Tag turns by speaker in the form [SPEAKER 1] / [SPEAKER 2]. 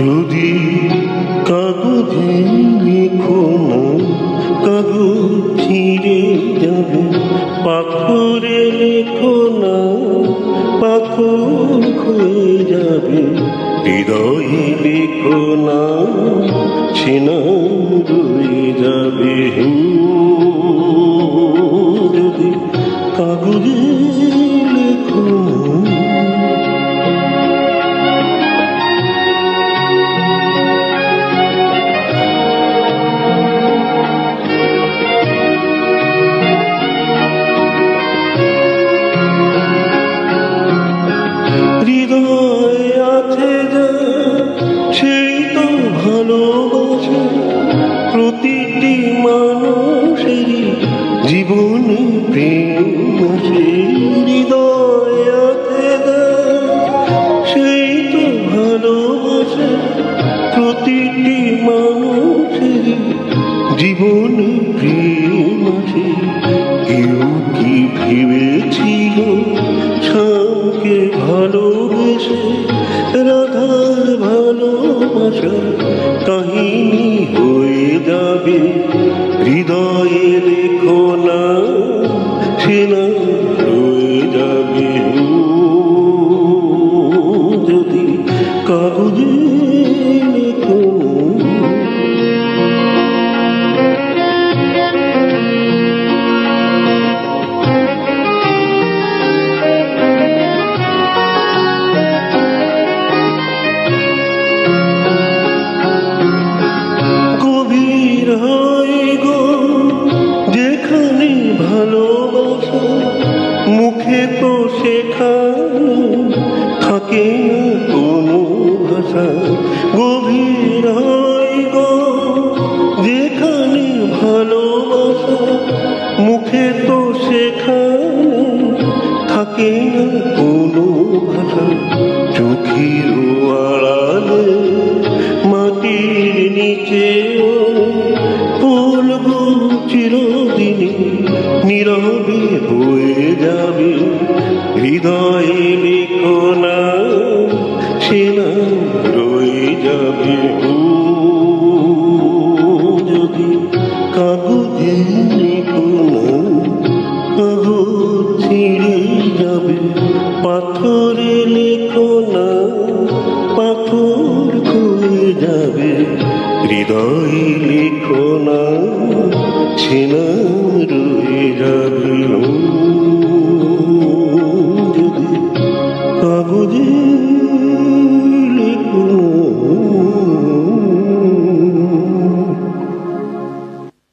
[SPEAKER 1] যদি কাগজে লিখো না কাগজ ফিরে যাবে। পাথরে লেখো না, পাথর হয়ে যাবে। হৃদয় লেখো না ছিনাম যাবে। যদি কাগজে মানুষেরই জীবনে, প্রেম আছে হৃদয় আছে যা সেই তো ভালোবাসা প্রতিটি মানুষেরই জীবনে, প্রেম কেউ কি ভেবেছিল স্বামীকে ভালোবেসে? রাধার ভালোবাসার কাহিনী লেখো তো শেখানো থাকে কোনো ভাষা গভীর যেখানে ভালোবাসা মুখে তো শেখানো থাকে কোনো ভাষা চোখের আড়ালে মাটির নিচে ফুলগুলো চিরদিনে নীরবে হয়ে যাবে। হৃদয়ে লেখো না সে রয়ে যাবে। যদি কাগজে কাগজ ছিঁড়ে যাবে। পাথরে লেখো না পাথর খুয়ে যাবে। হৃদয়ে লেখো না ছেনা রয়ে যাবে